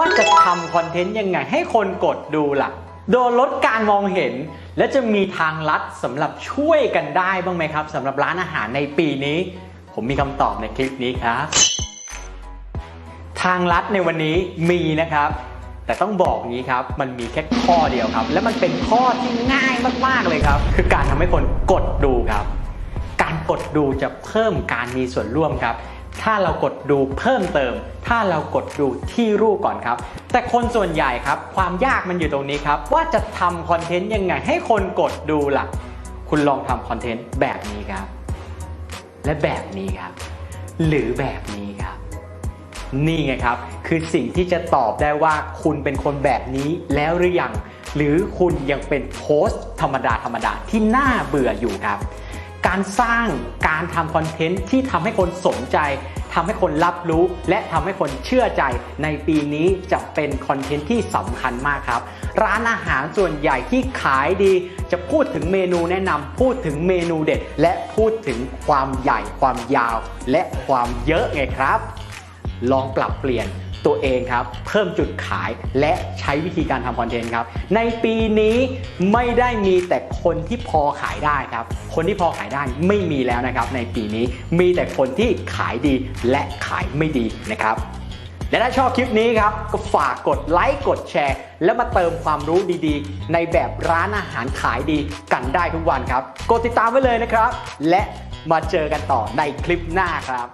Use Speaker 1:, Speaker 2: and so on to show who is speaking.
Speaker 1: ว่าจะทำคอนเทนต์ยังไงให้คนกดดูล่ะ โดนลดการมองเห็น และจะมีทางลัดสำหรับช่วยกันได้บ้างไหมครับสำหรับร้านอาหารในปีนี้ ผมมีคำตอบในคลิปนี้ครับ ทางลัดในวันนี้มีนะครับ แต่ต้องบอกงี้ครับ มันมีแค่ข้อเดียวครับ และมันเป็นข้อที่ง่ายมากๆเลยครับ คือการทำให้คนกดดูครับ การกดดูจะเพิ่มการมีส่วนร่วมครับ ถ้าเรากดดูเพิ่มเติม ถ้าเรากดดูที่รูปก่อนครับ แต่คนส่วนใหญ่ครับ ความยากมันอยู่ตรงนี้ครับ ว่าจะทำคอนเทนต์ยังไงให้คนกดดูล่ะ คุณลองทำคอนเทนต์แบบนี้ครับ และแบบนี้ครับ หรือแบบนี้ครับ นี่ไงครับ คือสิ่งที่จะตอบได้ว่าคุณเป็นคนแบบนี้แล้วหรือยัง หรือคุณยังเป็นโพสต์ธรรมดาธรรมดาที่น่าเบื่ออยู่ครับ การสร้างการทำคอนเทนต์ที่ทำให้คนสนใจทำให้คนรับรู้ และทำให้คนเชื่อใจในปีนี้จะเป็นคอนเทนต์ที่สำคัญมากครับ ร้านอาหารส่วนใหญ่ที่ขายดี จะพูดถึงเมนูแนะนำพูดถึงเมนูเด็ด และพูดถึงความใหญ่ความยาว และความเยอะไงครับ ลองปรับเปลี่ยน ตัวเองครับ เพิ่มจุดขายและใช้วิธีการทำคอนเทนต์ครับ ในปีนี้ไม่ได้มีแต่คนที่พอขายได้ครับ คนที่พอขายได้ไม่มีแล้วนะครับ ในปีนี้มีแต่คนที่ขายดีและขายไม่ดีนะครับและถ้าชอบคลิปนี้ครับ ก็ฝากกดไลค์กดแชร์ แล้วมาเติมความรู้ดีๆ ในแบบร้านอาหารขายดีกันได้ทุกวันครับ กดติดตามไว้เลยนะครับ และมาเจอกันต่อในคลิปหน้าครับ